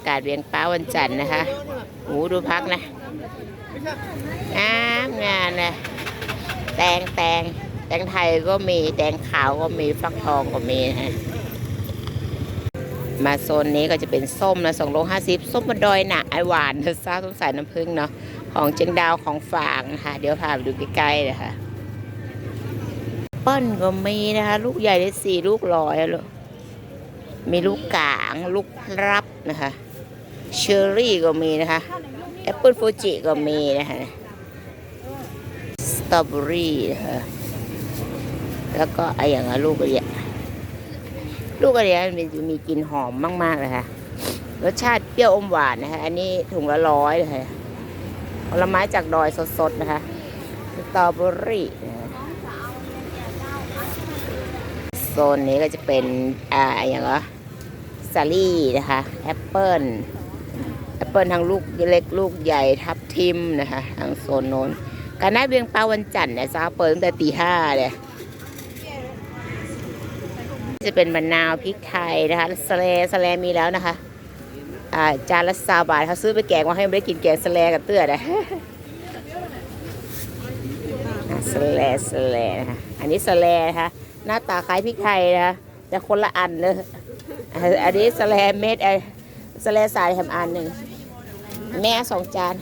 ากาศเวียงป้าวันจันทร์นะคะโอ้ดูพักนะงามงานนะแตงแตงแตงไทยก็มีแตงขาวก็มีฟักทองก็มีนะฮะมาโซนนี้ก็จะเป็นส้มนะสองโลห้าสิบส้มบดอยหนะไอหวานนะซ่าส้มสายน้ำผึ้งเนาะของเจียงดาวของฝางนะคะเดี๋ยวพาไปดูใกล้ๆนะคะเปิ้ลก็มีนะคะ ลูกใหญ่ได้สี่ลูกร้อยลูกมีลูกกลางลูกรับนะคะ เชอร์รี่ก็มีนะคะแอปเปิลฟูจิก็มีนะคะสตรอเบอรี่นะคะแล้วก็ไออย่างอะลูกกระเดียลูกกระเดียมันมีมีกลิ่นหอมมากๆเลยค่ะรสชาติเปรี้ยวอมหวานนะคะ อันนี้ถุงละร้อยเลยค่ะผลไม้จากดอยสดๆนะคะสตรอเบอรี่โซนนี้ก็จะเป็นอ่าอย่างเหรอสาลี่นะคะ แอปเปิล แอปเปิลทั้งลูกเล็กลูกใหญ่ทับทิมนะคะทางโซนโน้นการน้าเวียงปลาวันจันทร์เนี่ยจ้าเปิดตั้งแต่ตีห้าเลยจะเป็นมะนาวพริกไทยนะคะสะเลสะเลมีแล้วนะคะอ่าจานละสาบาทเขาซื้อไปแกงมาให้ไม่ได้กินแกงสะเลกับเตื้อนะสะเลสะเลนะคะอันนี้สะเลนะคะหน้าตาคล้ายพริกไทยนะคะแต่คนละอันเลยอะอันนี้สะเลเม็ดไอ้สะเลสายทำอันหนึ่ง แม่สองจาน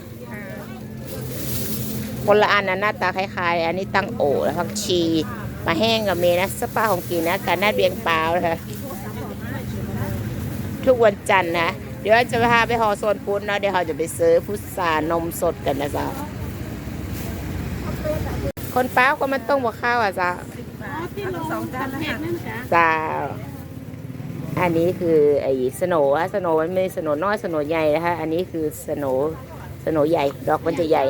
คนละอันนะหน้าตาคล้ายๆ อันนี้ตั้งโอแล้วผักชีปลาแห้งกับเมนะสปาของกินนะการนาดเบียงเปล่านะคะทุกวันจันทร์นะ เดี๋ยวจะพาไปหอโซนพุ้นนะเดี๋ยวเราจะไปซื้อพุทรานมสดกันนะจ๊ะคนเป้าก็มันต้องบอกข้าวอะจ๊ะสองจานแล้วค่ะจ้า อันนี้คือไอ้สโนอะสโหนมันไม่สโหนน้อยสโหนใหญ่นะคะอันนี้คือสโหนสโหนใหญ่ ดอกมันจะใหญ่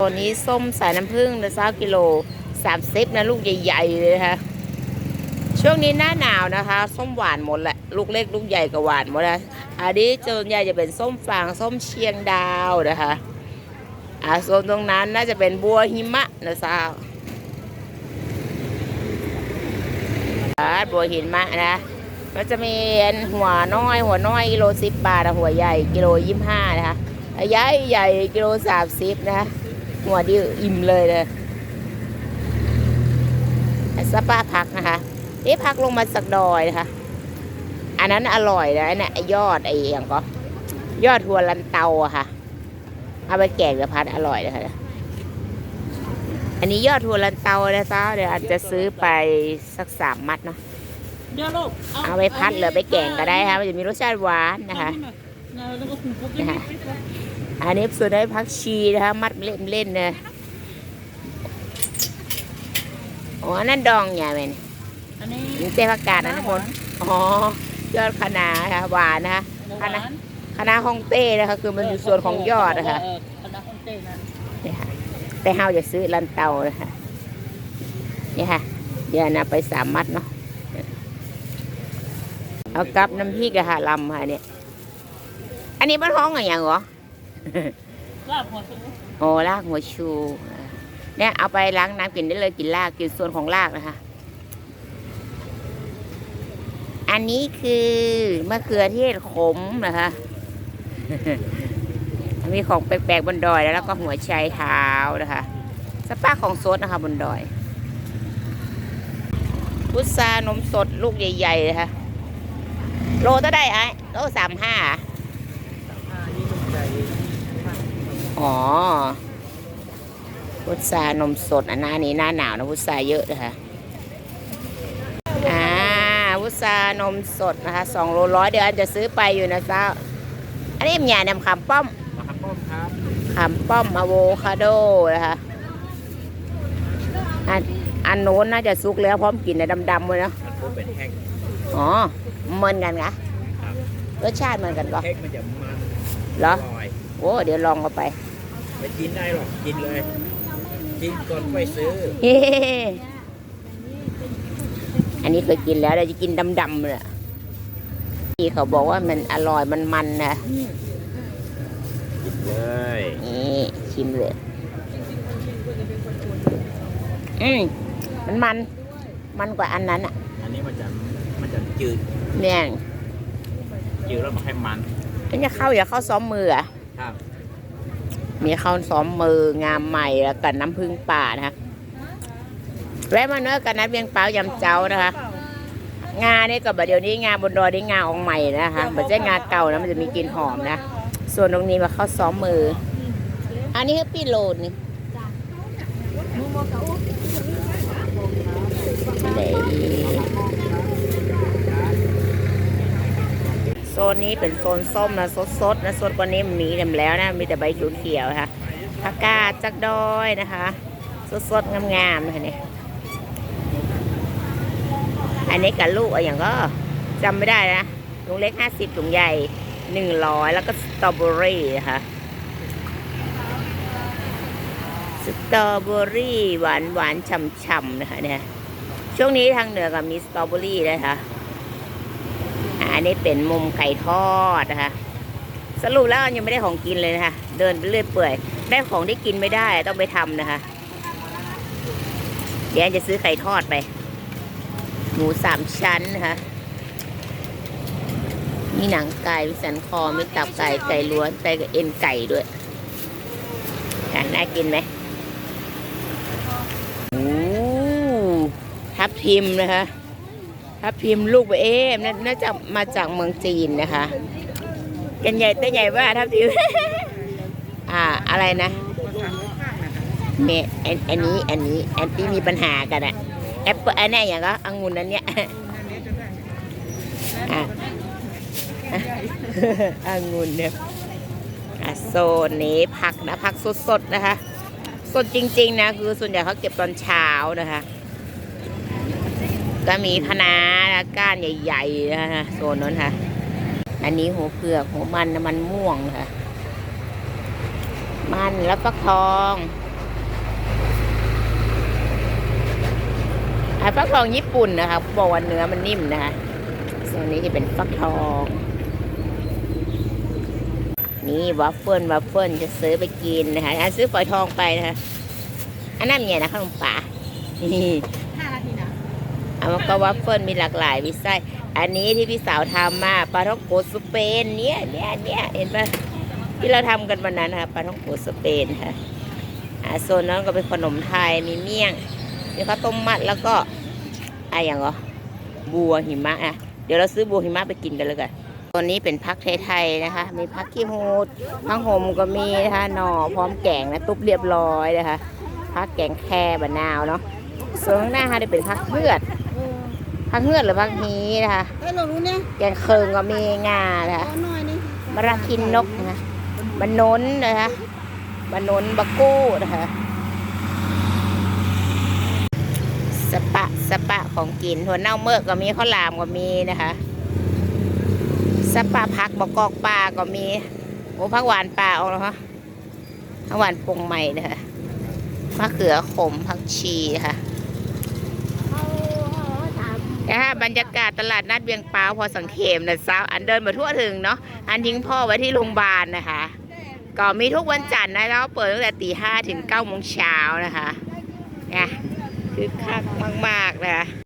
ตัวนี้ส้มสายน้ำผึ้งนะจ้ากิโลสามสิบนะลูกใหญ่ๆเลยนะคะช่วงนี้หน้าหนาวนะคะ ส้มหวานหมดแหละลูกเล็กลูกใหญ่ก็หวานหมดนะอันนี้ส่วนใหญ่จะเป็นส้มฟางส้มเชียงดาวนะคะอ่าโซนตรงนั้นน่าจะเป็นบัวหิมะนะจ้าอ่า บัวหินมะนะมันจะมีหัวน้อย หัวน้อยกิโลสิบบาทอะหัวใหญ่กิโลยี่สิบห้านะคะใหญ่ใหญ่กิโลสามสิบนะหัวดีอิ่มเลยเลยสปาผักนะคะนี่ผักลงมาสักดอยนะคะอันนั้นอร่อยนะอันเนี่ยยอดไอ้อย่างก็ยอดหัวลันเตาอะค่ะ เอาไปแกงกับพัดอร่อยเลยค่ะ อันนี้ยอดหัวลันเตานะจ๊ะเดี๋ยวอาจจะซื้อไปสักสามมัดเนาะเดี๋ยวลูกเอาไปพัดหรือไปแกงก็ได้ค่ะมันจะมีรสชาติหวานนะคะแล้วก็คุณปุ๊กนะคะอันนี้ส่วนได้ผักชีนะคะมัดเล่นเล่นๆเลยอ๋ออันนั่นดองอย่าเป็นอันนี้นี่เจ๊ผักกาดนะทุกคนอ๋อยอดคะน้าค่ะหวานนะคะคะน้าคะน้าฮ่องเต้นะคะคือมันอยู่ส่วนของยอดนะคะเออคณะฮ่องเต้นะนี่ค่ะ แต่เฮาจะซื้อลันเตานะคะนี่ค่ะเดี๋ยวนะไปสามมัดเนาะเอากับน้ำพริกอะค่ะลำค่ะเนี่ย อันนี้บ้านห้องอะไรอย่างเหรอลาบหัวชูโอ้รากหัวชูเนี่ยเอาไปล้างน้ำกินได้เลยกินรากกินส่วนของรากนะคะอันนี้คือมะเขือเทศขมนะคะ มีของแปลกๆบนดอยแล้วก็หัวไชเท้านะคะสปาของสดนะคะบนดอย พุทรานมสดลูกใหญ่ๆนะคะโลเท่าได้ไอ้โลสามห้าอ๋อ พุทรานมสดอันหน้านี้หน้าหนาวนะพุทราเยอะนะคะอ่าพุทรานมสดนะคะสองโลร้อยเดี๋ยวอันจะซื้อไปอยู่นะเจ้าอันนี้มันหยาดำขามป้อมมาครับป้อมครับ ขามป้อมอะโวคาโดนะคะอันอันโน้นน่าจะสุกแล้วพร้อมกินในดำๆเลยเนาะมันพูดเป็นแห้งอ๋อเหมือนกันกะครับรสชาติเหมือนกันก็แห้งมันจะมันเหรออร่อยโอ้เดี๋ยวลองเอาไปไม่กินได้หรอกกินเลยกินก่อนไปซื้อเฮ้อันนี้เคยกินแล้วเราจะกินดำๆเลยอะที่เขาบอกว่ามันอร่อยมันมันนะ กินเลย นี่ ชิมเลยอืมมันมัน มันกว่าอันนั้นอะ อันนี้มันจะมันจะจืดแม่งจืดแล้วมันให้มันอันนี้เข้าอย่าเข้าซ้อมมืออะครับมีข้าวซ้อมมืองามใหม่แล้วกับน้ำผึ้งป่านะคะแวะมาเนื้อะกันนะเวียงเปล่ายำเจ้านะคะ งาเนี่ยกับเดี๋ยวนี้งาบนดอยได้งาออกใหม่นะคะมันจะงาเก่านะมันจะมีกลิ่นหอมนะ ส่วนตรงนี้มาเข้าซ้อมมือ อันนี้คือปีโลนนี่โซนนี้เป็นโซนส้มนะสดๆนะสดกว่านี้มีเต็มแล้วนะ มีแต่ใบเขียวๆค่ะผักกาดจักดอยนะคะ สดๆ งามๆนะคะเนี่ยอันนี้กับลูกอะอย่างก็จำไม่ได้นะถุงเล็กห้าสิบถุงใหญ่หนึ่งร้อยแล้วก็สตรอเบอรี่นะคะส ตรอเบอรี่หวานหวานฉ่ำๆนะคะเนี่ยช่วงนี้ทางเหนือก็มีสตรอเบอรี่นะคะอ่าอันนี้เป็นมุมไก่ทอดนะคะ สรุปแล้วยังไม่ได้ของกินเลยนะคะ เดินไปเรื่อยเปื่อยได้ของที่กินไม่ได้ต้องไปทำนะคะ เดี๋ยวจะซื้อไก่ทอดไป หมูสามชั้นนะคะมีหนังไก่มีสันคอมีตับไก่ไก่ล้วนไก่เอ็นไก่ด้วยอะน่ากินไหมโอ้ ทับทิมนะคะทับทิมลูกเอ๊ะน่าจะมาจากเมืองจีนนะคะกันใหญ่แตัวใหญ่ว่าทับทิมอ่าอะไรนะเมอันอันนี้อันนี้อันที่มีปัญหากันอะแอปเปิลอันนี้อย่างก็องุ่นอันเนี้ยอะองุ่นเนี่ยโซนนี้ผักนะผักสดๆนะคะ สดจริง ๆ นะ คือส่วนใหญ่เขาเก็บตอนเช้านะคะ ก็มีคะน้านะก้านใหญ่ๆนะคะโซนนั้นค่ะ อันนี้หัวเผือกหัวมันน้ำมันม่วงค่ะ มันแล้วฟักทองอะฟักทองญี่ปุ่นนะคะบอกว่าเนื้อมันนิ่มนะคะส่วนนี้จะเป็นฟักทอง นี่วัฟเฟิลวัฟเฟิลจะซื้อไปกินนะคะอะซื้อฝอยทองไปนะคะอันนั้นไงนะขนมป่านี่ห้านา เอามาก็วัฟเฟิลมีหลากหลายวิไส้อันนี้ที่พี่สาวทำมาปลาท่องโกสเปนเนี่ยเนี่ยเนี่ยเห็นปะที่เราทำกันวันนั้นนะคะปลาท่องโกสเปนค่ะอ่าโซนนั้นก็เป็นขนมไทยมีเมี่ยงมีข้าวต้มมัดแล้วก็อะไรอย่างก็บัวหิมะอะเดี๋ยวเราซื้อบัวหิมะไปกินกันเลยกันตัวนี้เป็นพักไทยๆนะคะ มีพักขี้หูดพักหมก็มีนะคะหน่อพร้อมแกงนะตุ๊บเรียบร้อยนะคะพักแกงแค่บะนาวเนาะส่วนข้างหน้าค่ะจะเป็นพักเลือด พักเงือดหรือพักฮีนะคะเอ้ยเรารู้เนี่ยแกงเคิงก็มีงานะคะขอหน่อยนี่มะระคินนกนะคะบะนนนะคะบะนนบะกู้นะคะสปะสปะของกินถั่วเน่าเมือกก็มีข้าวหลามก็มีนะคะสปะผักบกกอกปลาก็มีโอ้ผักหวานปลาออกแล้วคะผักหวานปรุงใหม่นะคะมะเขือขมผักชีค่ะนะคะ บรรยากาศตลาดนัดเวียงปาวพอสังเขมนะสาวอันเดินมาทั่วถึงเนาะอันทิ้งพ่อไว้ที่โรงพยาบาลนะคะ ก็มีทุกวันจันทร์นะแล้วเปิดตั้งแต่ตีห้าถึงเก้าโมงเช้านะคะเนี่ยคือคักมากๆนะคะ